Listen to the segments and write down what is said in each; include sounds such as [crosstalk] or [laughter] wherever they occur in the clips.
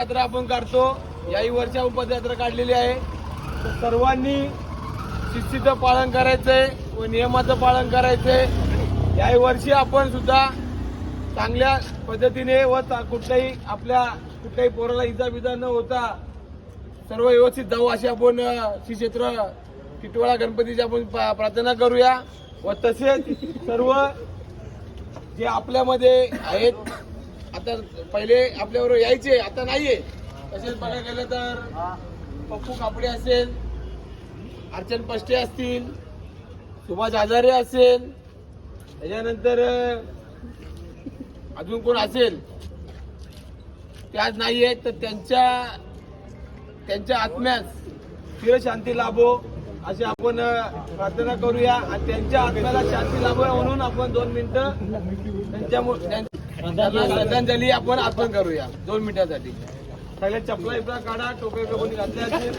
यात्रा आपण काढतो. याही वर्षी आपण पदयात्रा काढलेली आहे. तर सर्वांनी शिस्तीचं पालन करायचंय व नियमाचं पालन करायचंय. याही वर्षी आपण सुद्धा चांगल्या पद्धतीने व कुठल्याही आपल्या कुठल्याही पोराला इजा बिजा न होता सर्व व्यवस्थित जाऊ अशी आपण श्री क्षेत्र टिटवाळा गणपतीची आपण प्रार्थना करूया. व तसेच सर्व जे आपल्यामध्ये आहेत आता पहिले आपल्याबरोबर यायचे आता नाहीये. तसेच बघायला गेलं तर पप्पू कापडे असेल अर्चन पष्टे असतील सुभाष आजारे असेल त्याच्यानंतर अजून कोण असेल? ते आज नाही आहेत तर त्यांच्या त्यांच्या आत्म्यास चिरशांती लाभो अशी आपण प्रार्थना करूया. आणि त्यांच्या आत्म्याला शांती लाभो म्हणून आपण दोन मिनिटं त्यांच्या श्रद्धांजली. आपण अर्पण करूया. दोन मिनिटासाठी. सगळ्या चपला इपला काढा टोपे कोणी घातले असतील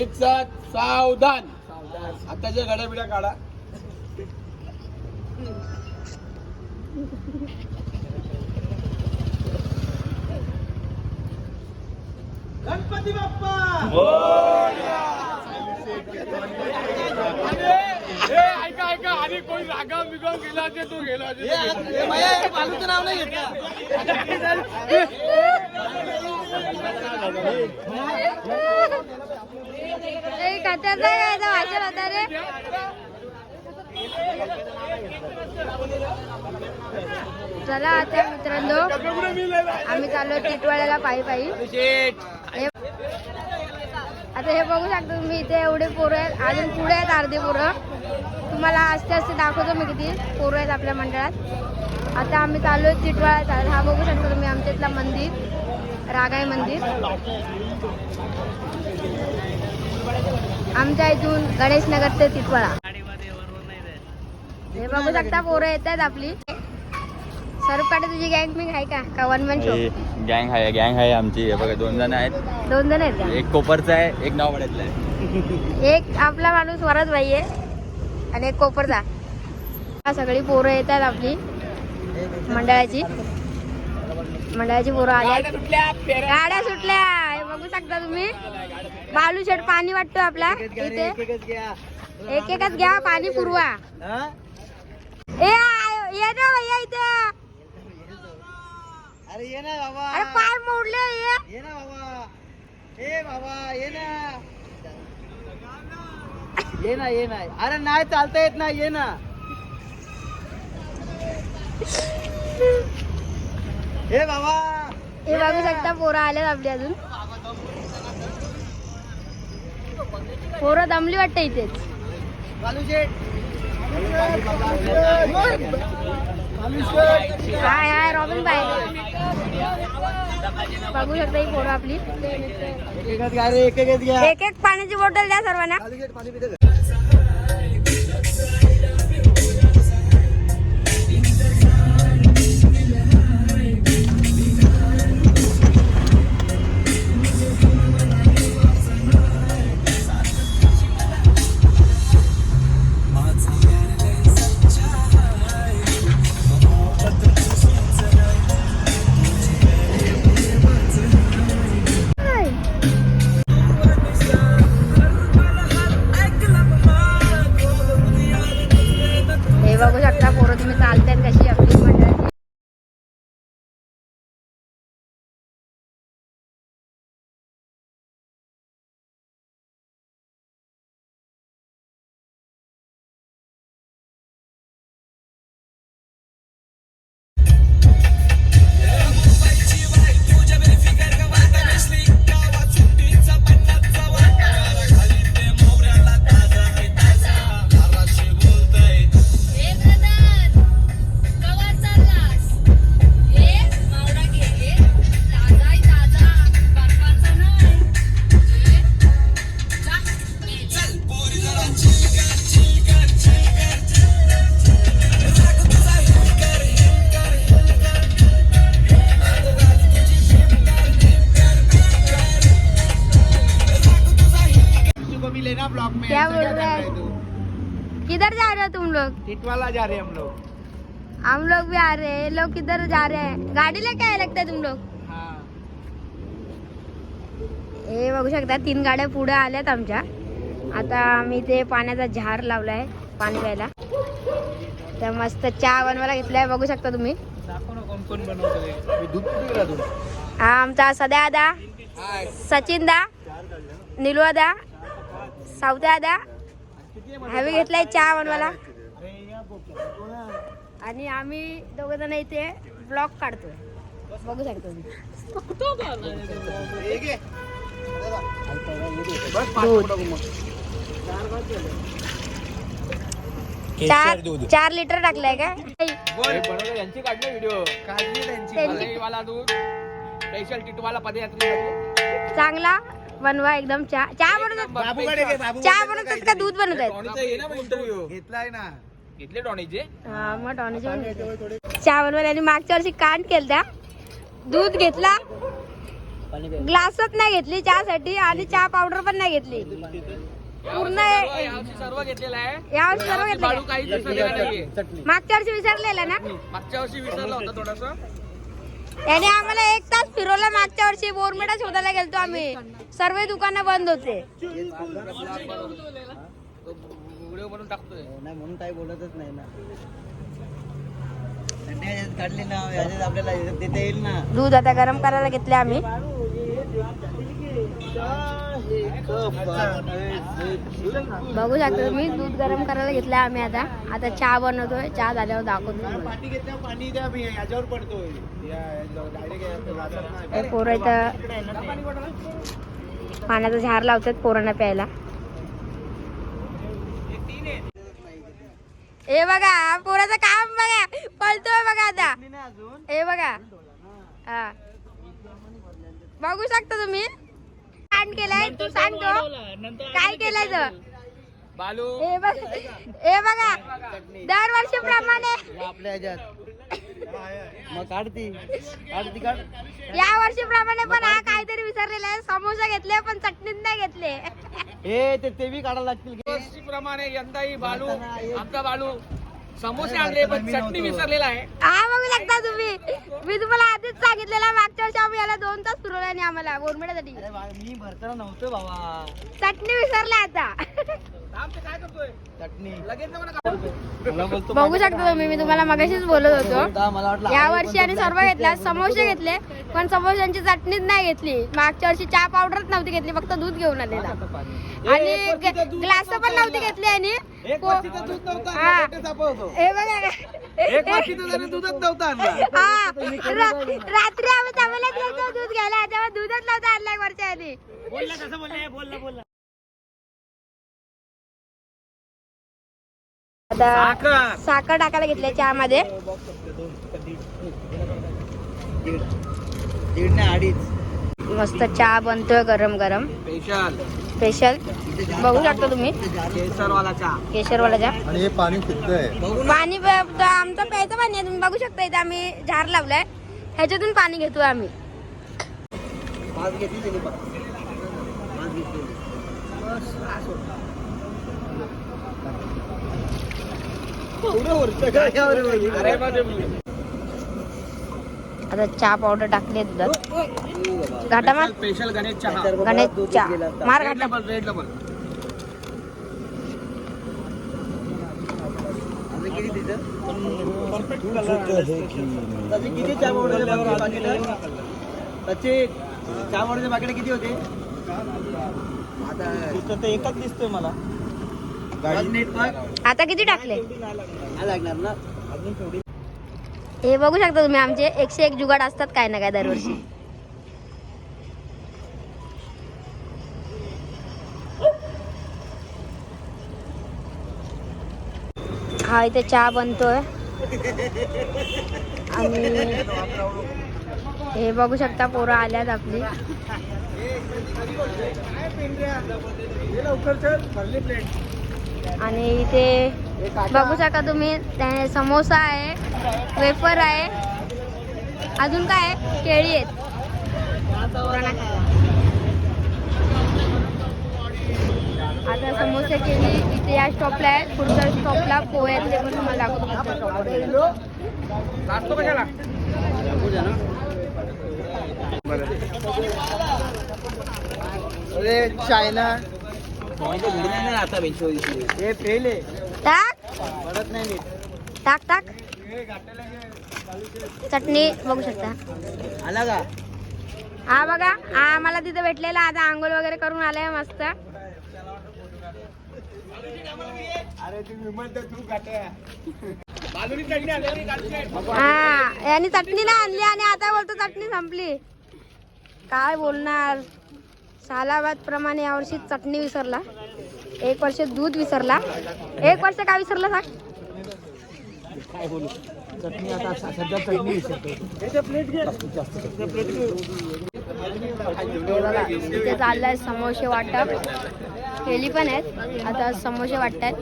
एक साथ सावधान. आताच्या गाड्या बिड्या काढा. गणपती बाप्पा! ऐका ऐका आणि कोणी रागाव बिगाव गेला ते तो गेला बालूचं नाव नाही रे चला आता मित्रांनो आम्ही चाललो टिटवाड्याला पायी पायी आता हे बघू शकता तुम्ही इथे एवढे पोरं आहेत. अजून पुढे आहेत अर्धे पोरं. तुम्हाला आस्ते आस्ते दाखवतो मी किती पोरं आहेत आपल्या मंडळात. आता आम्ही चालू आहे चिटवाळा चालू हा बघू शकता तुम्ही आमच्या इथला मंदिर रागाई मंदिर. आमच्या इथून गणेशनगर ते चिटवाळा. हे बघू शकता पोरं येत आहेत आपली. सरपाटे तुझी गँग मिंग आहे का? का वन मॅन शो गँग आहे गँग आहे आमची. हे बघा दोन जण आहेत. दोन जण आहेत का? एक कोपरचा आहे एक नाव वाड्यातला आहे. एक आपला माणूस वरच बाई आहे आणि एक कोपरचा. हा सगळी पोरं येत आहेत आपली. मंडळाची. मंडळाची पोरं आल्या गाड्या सुटल्या. हे बघू शकता तुम्ही. बालू शेट पाणी वाटतो आपला. इथे. एक एकच घ्या पाणी पुरवा. ए आय- ये ना भैया इथे. अरे ये ना बाबा. अरे पाय मोडले ये. ये ना बाबा. ए बाबा ये ना. ये ना ये ना. अरे नाही चालता येत ना ये ना. ए बाबा. हे बघू शकता पोरं आल्यात आपली अजून. पोरं दमली वाटतं इथेच. हाय हाय रॉबिन बाय बघू शकता ही पोरं आपली. एक एक घ्या. एक एक पाण्याची बॉटल द्या सर्वांना. शकता पोरं तुम्ही चालतायत कशी टिटवाला जा रहे हम लोग। हम लोग भी आ रहे हैं लोग किधर जा रहे हैं? गाडी लेके आए लगता है तुम लोग? हे। बघू शकता तीन गाड्या पुढे आल्यात आमच्या. आता आम्ही ते पाण्याचा झार लावलाय पाणी प्यायला. तर मस्त चहा बनवायला घेतलाय बघू शकता तुम्ही. हा आमचा सध्या दा सचिन दा निलवा दा सावत्या दा. हॅवी घेतलाय चहा बनवायला? आणि आम्ही दोघ जण इथे ब्लॉग काढतोय. बघू शकतो चार चार लिटर टाकलाय का यांची काढले व्हिडिओ काढली त्यांची. त्यांची. वाला दूध. स्पेशल टिटवाला पदयात्रेसाठी. चांगला बनवा एकदम चहा. चहा बनवतात? चहा बनवतात का दूध बनवतात? इंटरव्ह्यू घेतलाय ना. घेतले हा मग पण. चहा बनवायला मागच्या वर्षी कांड केलता. दूध घेतला. ग्लासच नाही घेतली चहासाठी आणि चहा पावडर पण नाही घेतली. पूर्ण सर्व घेतलेला आहे. यावर्षी सर्व घेतलं मागच्या वर्षी विसरलेला ना? मागच्या वर्षी विसरला होता थोडासा. त्याने आम्हाला एक तास फिरवला मागच्या वर्षी. बोरमेडा शोधायला गेलतो आम्ही. सर्व दुकानं बंद होते. व्हिडिओ बनवून टाकतोय. नाही म्हणून काही बोलतच नाही ना. काढली ना आपल्याला देता येईल ना. दूध आता गरम करायला घेतले आम्ही. बघू शकता तुम्ही दूध गरम करायला घेतलं आम्ही आता. आता चहा बनवतोय चहा झाल्यावर दाखवतो तुम्हाला. पाणी घेतल्या पाणी द्या मी याच्यावर पडतोय. हे पोरं इथं पाण्याचा झार लावतात पोरांना प्यायला. हे बघा पोराचं काम बघा. पळतोय बघा आता. हे बघा. हा. बघू शकता तुम्ही? कांड केलाय तू सांगतो काय केलाय तर बालू. हे बघ हे बघा दरवर्षीप्रमाणे आपल्या ह्याच्यात. मग काढती काढती काढ या वर्षीप्रमाणे पण हा काहीतरी विसरलेला आहे. समोसा घेतले पण चटणीत नाही घेतले. हे ते ते बी काढायला लागतील प्रमाणे यंदाही बालू आमचा बालू. समोसे आणले पण चटणी विसरलेला आहे. हा बघू शकता तुम्ही मी तुम्हाला आधीच सांगितलेला मागच्या वर्षी आम्ही याला दोन तास फिरवला आणि आम्हाला बोरमेड्यासाठी अरे बा- मी भरताना नव्हतो बाबा. चटणी विसरला आता. आमचं काय करतोय? चटणी. लगेच नको ना मला बोलतो. बघू शकता तुम्ही मी तुम्हाला मगाशीच बोलत होतो. का मला वाटलं या वर्षी आणि सर्व घेतला समोसे घेतले पण समोशांची चटणीच नाही घेतली. मागच्या वर्षी चहा पावडरच नव्हती घेतली फक्त दूध घेऊन आलेला. आणि ग्लास पण नव्हती घेतली आणि हा. हे बघा. एक जरी नव्हतं आणलं. हा रा- रात्री आम्ही तबेल्यात गेलतो दूध घ्यायला तेव्हा दूधच नव्हतं आणलं वर्षा आधी. आता साखर. साखर टाकायला घेतली चहामध्ये. दीड दीड नाही अडीच. मस्त चहा बनतोय गरम गरम. स्पेशल स्पेशल बघू शकता तुम्ही. केसरवाला चहा. केशरवाला चहा. आणि हे पाणी शुद्ध आहे पाणी प- तो आमचं प्यायचं पाणी आहे. तुम्ही बघू शकता इथे आम्ही झार लावलाय. ह्याच्यातून पाणी घेतोय आम्ही. पाच घेतली त्यांनी पाच पाच घेतली [laughs] अरे आता चहा पावडर टाकली आहे दुधात. घाटा मार. स्पेशल गणेश चहा. गणेश चहा मार घाटा डबल रेड डबल आता किती तिथं त्याचे किती चहा? त्याचे चहा. पावडरचे पाकिट किती होते आता तर एकच दिसतोय मला आता किती टाकले? नाही लागणार ना अजून थोडी हे बघू शकता तुम्ही आमचे एकशे एक जुगाड असतात काय ना काय दरवर्षी. हा इथे चहा बनतोय. आणि हे बघू शकता पोरं आल्यात आपली. आणि इथे बघू शकता तुम्ही त्या- समोसा आहे वेफर आहे. अजून काय आहे? केळी आहेत. आता समोसे केली इथे या स्टॉपला आहे पुढच्या स्टॉपला पोहे आहेत ते पण तुम्हाला दाखवतो चायना. आता हे फेल आहे. टाक. नाही टाक टाक. चटणी बघू शकता. आला का? हा बघा हा आम्हाला तिथे भेटलेला. आता आंघोळ वगैरे करून आलाय मस्त. हा यांनी चटणी ना आणली आणि आता बोलतो चटणी संपली. काय बोलणार? सालाबाद प्रमाणे यावर्षी चटणी विसरला. एक वर्ष दूध विसरला. एक वर्ष काय विसरला सांग? काय बोलू चटणी आता सध्या चटणी हे बघा इथे चाललंय समोसे वाटप. केळी पण आहेत. आता समोसे वाटतात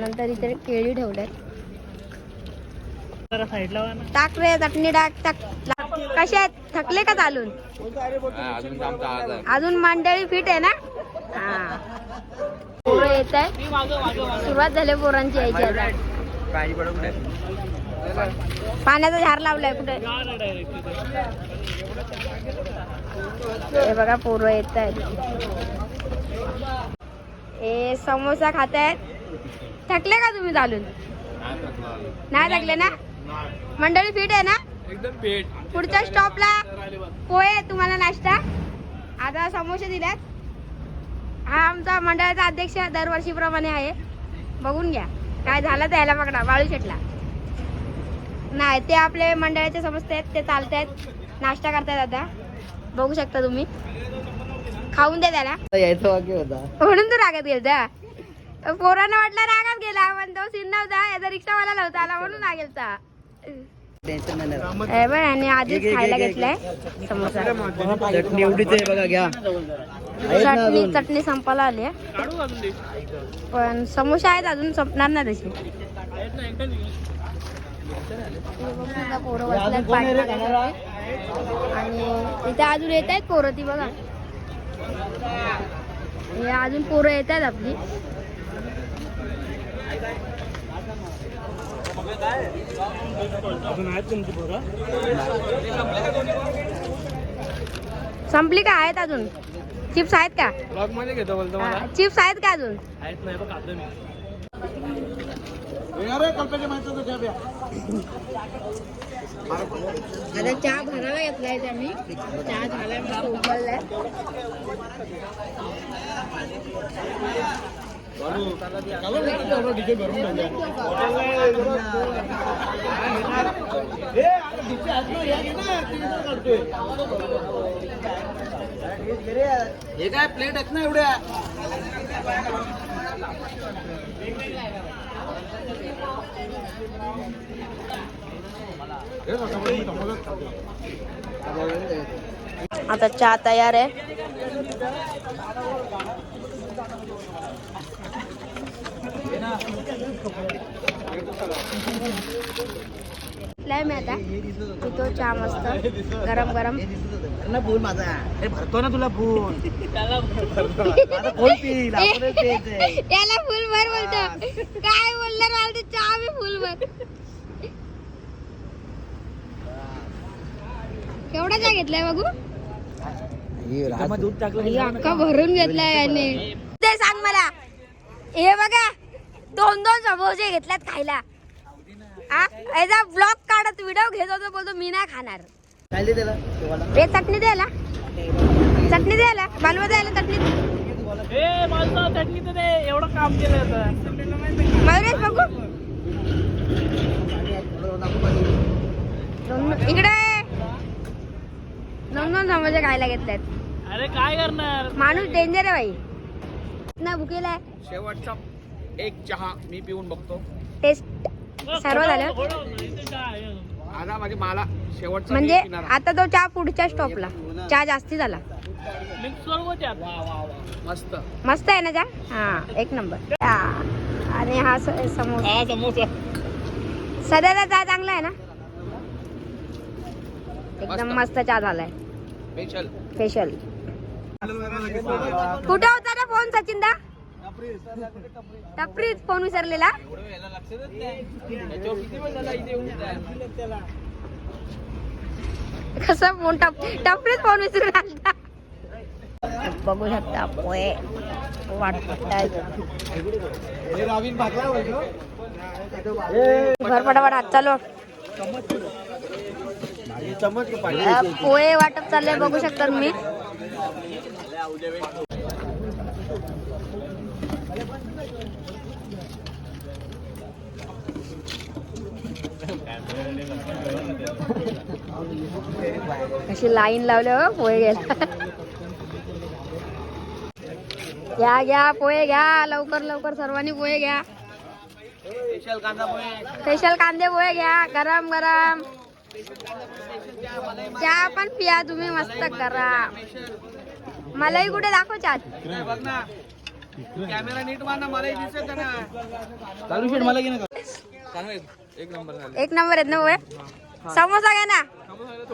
नंतर इथे केळी ठेवल्यात. टाक रे चटणी टाक टाक. कसे आहेत? थकले का चालून? अजून मंडळी फिट आहे ना? हा. पोरं येत आहे सुरुवात झाली पोरांची यायची आता. पाण्याचा झार लावलाय कुठे? हे बघा पोरं येत आहेत. हे समोसा खात आहेत. थकले का तुम्ही चालून? नाही थकले ना? मंडळी फिट आहे ना? एकदम पेट पुढच्या स्टॉपला पोहे तुम्हाला नाश्ता. आता समोसे दिल्यात हा आमचा मंडळाचा अध्यक्ष दरवर्षीप्रमाणे आहे. बघून घ्या. काय झालं तर याला पकडा बाळू शेटला. नाही ते आपले मंडळाचे समजते आहेत ते चालत आहेत नाश्ता करतायत आता. बघू शकता तुम्ही. खाऊन द्या त्याला. यायचं वाक्य होता. म्हणून तू रागात गेलता. पोरांना वाटलं रागात गेला पण तो सीन नव्हता. याचा रिक्षावाला नव्हता आला म्हणून राग हे आणि आधीच खायला घेतलाय समोसा. चटणी बघा घ्या. चटणी संपायला आली आहे. पण समोसे आहेत अजून संपणार ना तशी पोरं बसल्यात पाणी. आणि इथे अजून येत आहेत पोरं ती बघा. हे अजून पोरं येत आहेत आपली. संपली का? आहेत अजून. चिप्स आहेत का? ब्लॉगमध्ये घेतो बोलतो मला. चिप्स आहेत का अजून? आहेत नाही बघ खातो मी. आता चहा भरायला घेतलाय आम्ही चहा झालाय उकळलाय हे काय प्लेट आहेत ना एवढ्या? आता चहा तयार आहे. लय मी आता पितो चहा मस्त गरम गरम. ना फुल माझा. अरे भरतो ना तुला फुल आता फुल भर बोलतो. काय बोलणार मला ते चहा बी फुल भर. केवढा चहा घेतलाय बघू? दूध टाकलं भरून घेतलाय याने. ते सांग मला. हे बघा दोन दोन समोसे घेतल्यात खायला. याचा ब्लॉग काढत व्हिडिओ घेत होतो बोलतो मी नाही खाणार? हे चटणी द्यायला. चटणी द्यायला? मालवा द्यायला चटणी? एवढं काम केलं मयुरेश बघू. इकडे. दोन दोन समोसे खायला घेतल्यात. अरे काय करणार? माणूस डेंजर आहे बाई ना भुकेला शेवटचा एक चहा मी पिऊन बघतो. टेस्ट सर्व झालं? आता म्हणजे मला शेवटचा म्हणजे मी पिणार. आता तो चहा पुढच्या स्टॉपला. चहा जास्ती झाला. मस्त. मस्त आहे ना चहा? हा एक नंबर. आणि हा स- समोसा. हा समोसा. सध्याला चहा चांगला आहे ना? एकदम मस्त चहा झालाय. स्पेशल स्पेशल कुठं होता रे फोन सचिन दा? टपरीत फोन विसरलेला. कसा फोन टप टपरीत फोन विसरून आलता. बघू शकता पोहे घर पटापट हात चालू. पोहे वाटप चाललंय बघू शकता तुम्ही. अशी लाईन लावल्या हो पोहे घ्यायला घ्या घ्या पोहे घ्या. लवकर लवकर सर्वांनी पोहे घ्या. स्पेशल कांदे पोहे घ्या. गरम गरम. चहा पण पिया तुम्ही मस्त करा. मलाही कुठे दाखव चहा कॅमेरा नीट मार मलाही दिसत चालू शेट मला एक नंबर झालं. एक नंबर आहेत ना समोसा घ्या ना. वेळ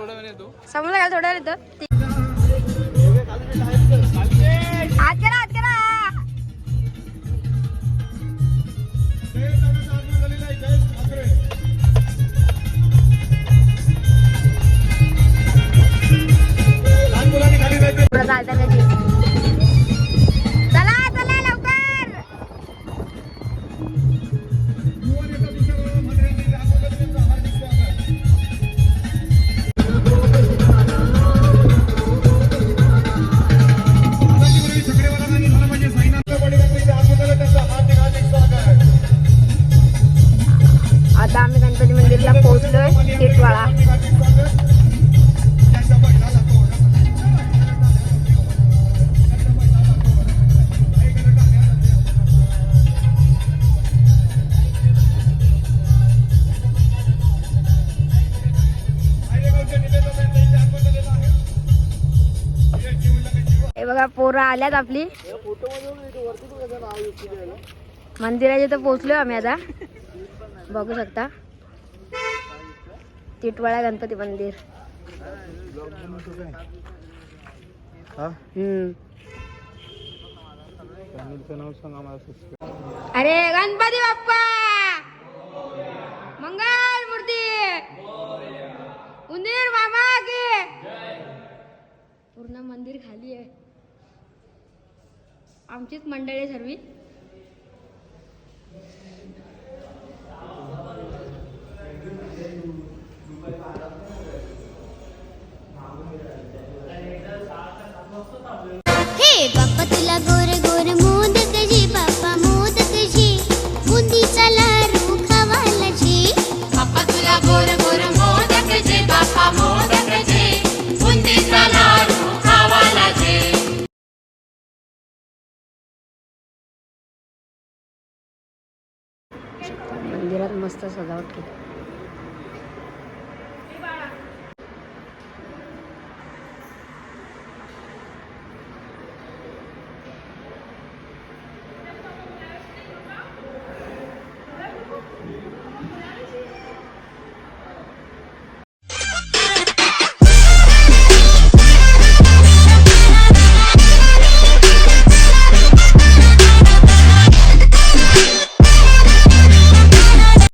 समोसा घ्या थोडा येतो. हात करा बघा पोरं आल्यात आपली. मंदिराच्या इथं पोहोचलोय आम्ही आता. बघू शकता. टिटवाळा गणपती मंदिर. अरे गणपती बाप्पा! मंगल मूर्ती! उंदीर मामा की! पूर्ण मंदिर खाली आहे. आमचीच मंडळी सर्वी. हे बाप्पा तुला गोर मंदिरात मस्त सजावट केली.